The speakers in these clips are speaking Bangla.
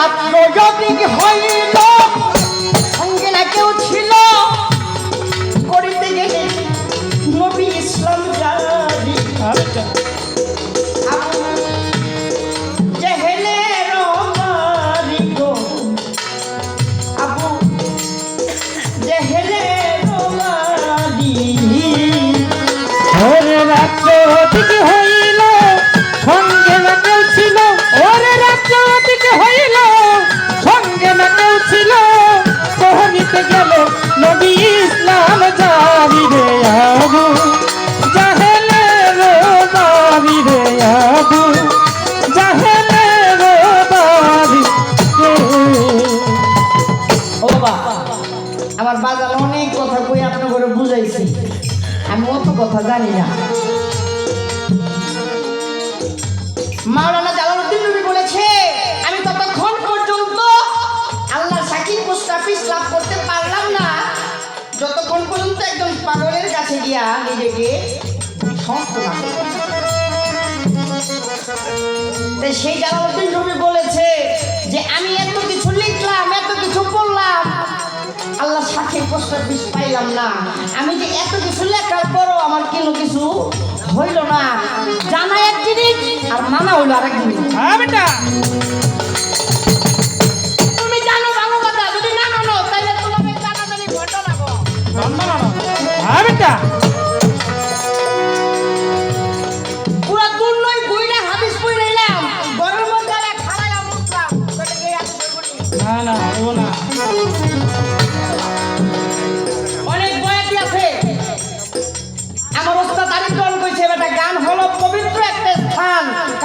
রাত্র যদি হইল সঙ্গে না কেউ ছিল। করিতে গেলে নবী ইসলাম জানি আচ্ছা আমার বাজার অনেক কথা কই আপনার করে বুঝাইছি। আমি অত কথা জানি না। মাওলানা জালালউদ্দিন নবী বলেছে, আমি ততক্ষণ পর্যন্ত আল্লাহর সাক্ষী পোস্ট অফিস লাভ করতে পারলাম না। যতক্ষণ পর্যন্ত একজন পাগলের কাছে গিয়া নিজেকে সমস্ত না। সেই জালালউদ্দিন নবী বলেছে যে, আমি এত কিছু আল্লাহ পোস্টার বিষ পাইলাম না। আমি যে এত কিছু লেখার পরও আমার কেন কিছু হইল না? জানা এক জিনিস আর মানা হইল আরেক জিনিস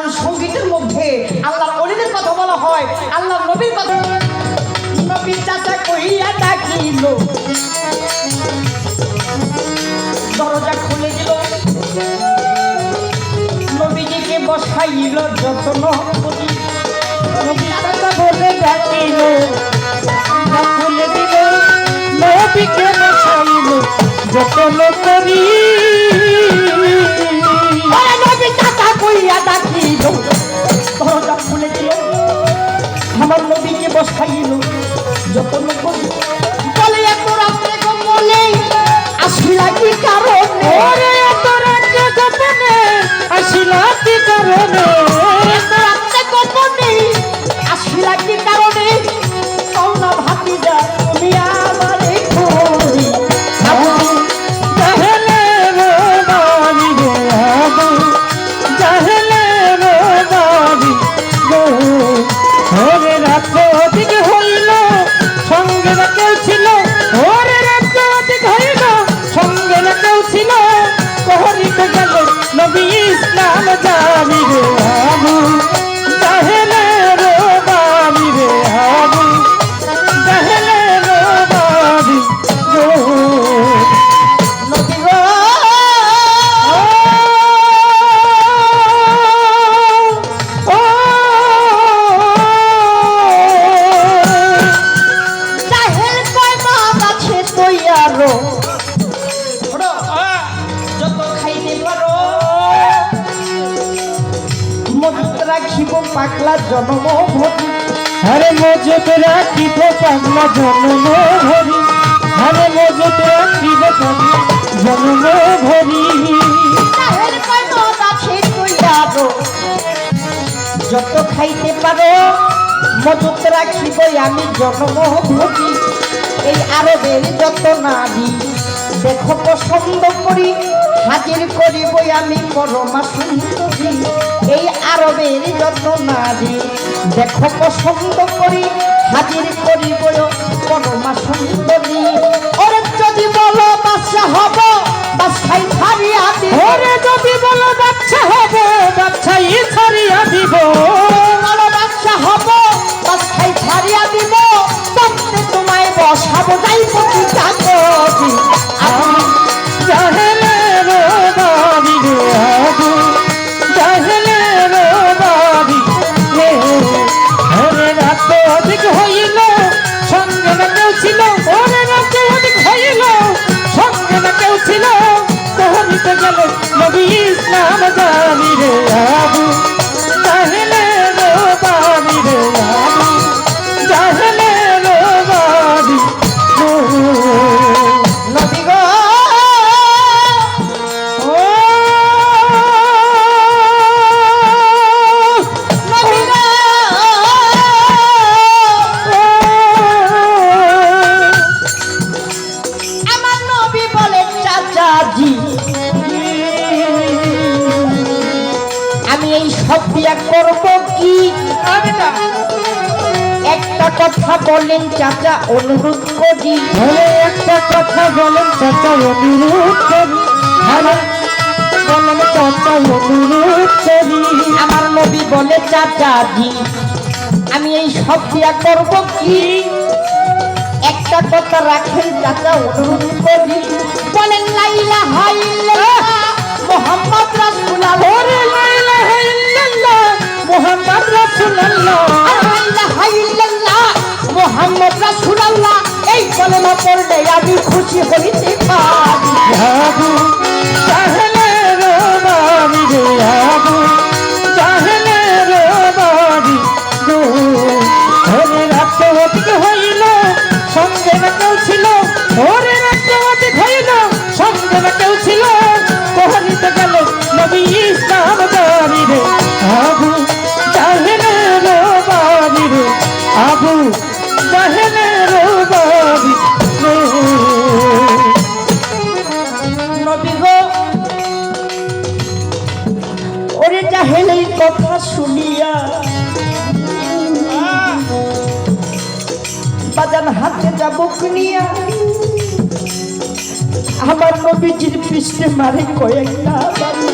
কারণ সঙ্গীতের মধ্যে আল্লাহ অলিদের কথা বলা হয় আল্লাহ নবীর কথা নবী চাচা দরজা খুলে বসাইল যত্ন নবী কথা বলে যতন করি। পাকলা জন্ম ভরি। আরে মজুত রাখিব পাগলা জন্ম ভরি। আরে মজুত রাখিব পাগলা জন্ম ভরি। যত খাইতে পারো মজুত রাখিব আমি জন্ম ভরি। এই আরবের যত নারী দেখো পছন্দ করি হাজির করিব আমি পরমা সুন্দরী। এই আরবের যত্ন না দিয়ে দেখো পছন্দ করি হাজির করিব পরমা সুন্দরী কথা বলেন চাচা অনুরোধ করি ধরে একটা কথা বলেন চাচা অনুরোধ করি বলেন চাচা অনুরোধ করি আমার নবী বলে চাচা জি আমি এই সব দিয়া করব কি? একটা কথা রাখেন চাচা অনুরোধ করি বলেন লাইলা হাইল্লাহ মোহাম্মদ রাসূলুল্লাহ ছিল, ওরে অধিক হইল সঙ্গে না কেউ ছিল কোহানিতে গেল নবী ইসলাম বাড়ি রে। আবু চাহলে রোবাবি রে, আবু চাহলে রোবাবি রে। নবী গো, ওরে জাহেল এই কথা শুনিয়া বাজান হাতে যাব নিয়া। আমার নবীজির পৃষ্ঠে মারে কয়েকটা।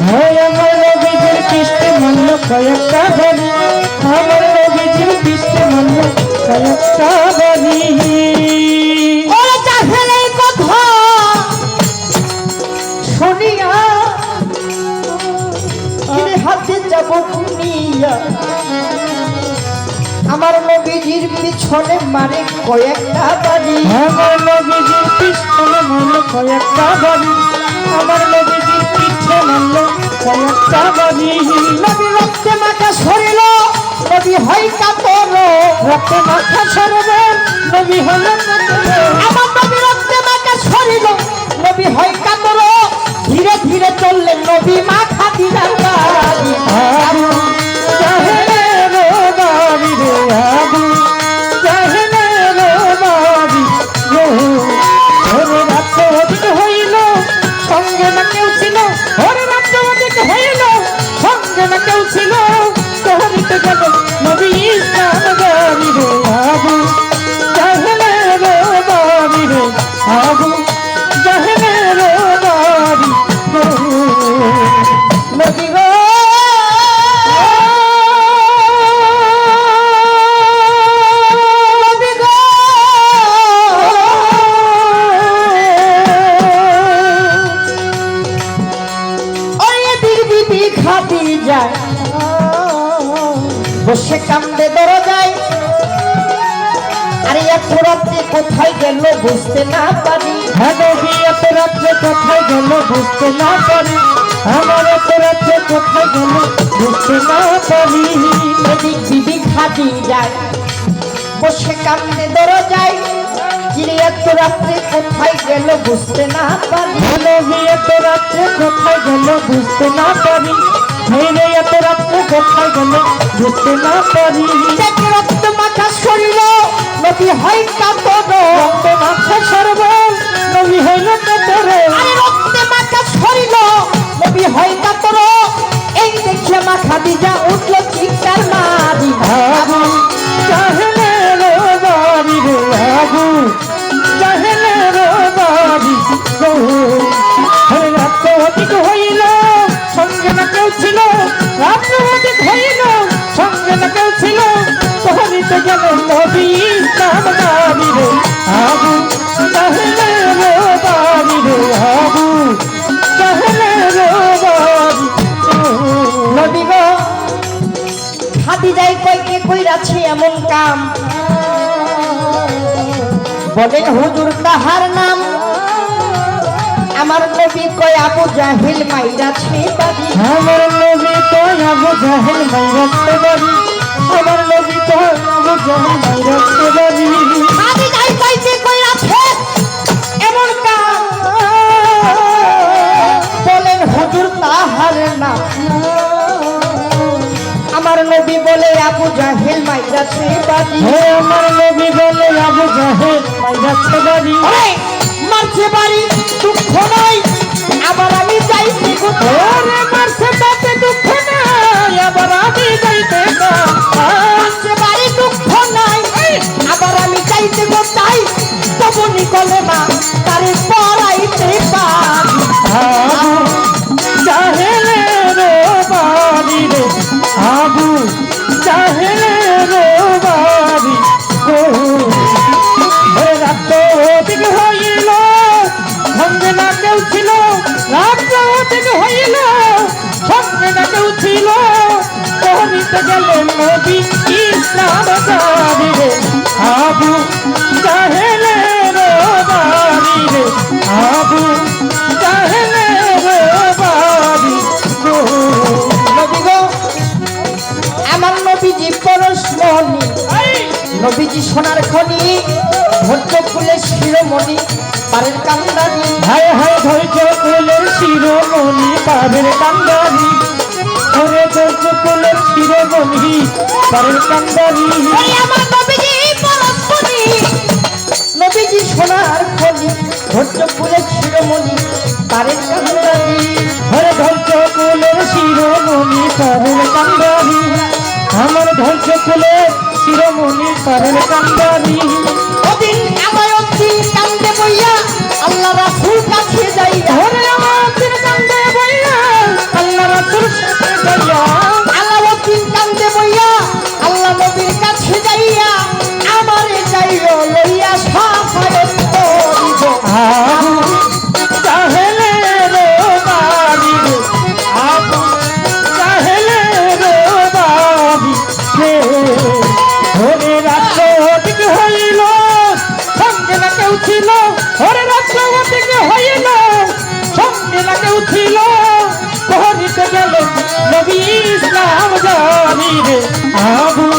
হয় আমার নবীজির কৃষ্ণে মন্য কয়েকটা বাড়ি আমার নবীজির কৃষ্ণে মন্য কয়েকটা বাড়ি শুনিয়া হাতে যাব নিয়া। আমার নবীজির পিছনে মারে কয়েকটা বাড়ি। আমার নবীজির কৃষ্ণে মন্য কয়েকটা বাড়ি। আমার নবীজির পিছে মন্য কয়েকটা বাড়ি। নবী রক্তে মাথা সরিল নবী হয় কাতর। রক্তে মাথা সরবে নবী হল আমার নবী রক্তে মাথা সরিল নবী হয় কাতর। ধীরে ধীরে চললেন নবী মাথা দিলাম বসে কান্দে দরজায়। আরে এক রাত্রে কোথায় গেল বুঝতে না পারি। ভাগবী এত রাত্রে কোথায় গেল বুঝতে না পারি। আমার এত রাত্রে কোথায় গেল বুঝতে না পারি। এদিক বিবি খাদি যায় বসে কান্দে দরজায়। চিড়ে এত রাত্রে কোথায় গেল বুঝতে না পারি। ভাগবী এত রাত্রে কোথায় গেল বুঝতে না পারি। মেরে এত রাত্রে কোথায় গেল? বুঝতে না পারি। রক্ত মাথা সরিল নদী হয় কাতর। রক্ত মাথা সর্ব নবী হইল আরে রক্তে মাথা সরিল নদী হয় কাতর। এই দেখে মা খাদিজা উঠল চিৎকার মারি। আবু চাহলে রো বাড়ি রে বলেন হুজুর তাহার নাম? আমার নবী কয় আবু জাহিল মাইরাছে বাড়ি আমার নবী তো আবু জাহেল মাইরাতে পারি আমার নবী তো আবু জাহেল মাইরাতে পারি খাদিজাই কইকে কইরাছে এমন কাম বলেন হুজুর তাহার নাম? জাহিল মাইরাছে বাড়ি। হে আমার নবী বলে আবু জাহেল মাইরাতে বাড়ি। আরে মারছে বাড়ি দুঃখ নাই। আবার আমি যাইতে কোথায় গেলেন নবী ইসলাম জানি আবু জাহেলের বাড়ি রে আবু জাহেলের বাড়ি গো নবী গো আমার নবীজি পরশমণি নবীজি সোনার খনি ভদ্র ফুলের শিরোমণি পারের কান্দানি হায় হায় ধৈর্য কুলের শিরোমণি ওরে ধৈর্য কুলের শিরোমণি পাবের কান্দারি আমার নবীজি পরশমণি নবীজি সোনার খনি ভদ্র ফুলের শিরোমণি পারের কান্দানি ওরে ধৈর্য কুলের শিরোমণি পাবের কান্দারি। আমার ধৈর্য কুলের শিরোমণি পাবের কান্দারি। ওদিন আমায় অদিন কান্দে বইয়া আল্লাহ রাসূল কাছে যাইয়া ওরে আমার ছিল ওরে অধিক হইল সঙ্গে কেউ ছিল কহিতে গেল নবী ইসলাম জানি রে আবু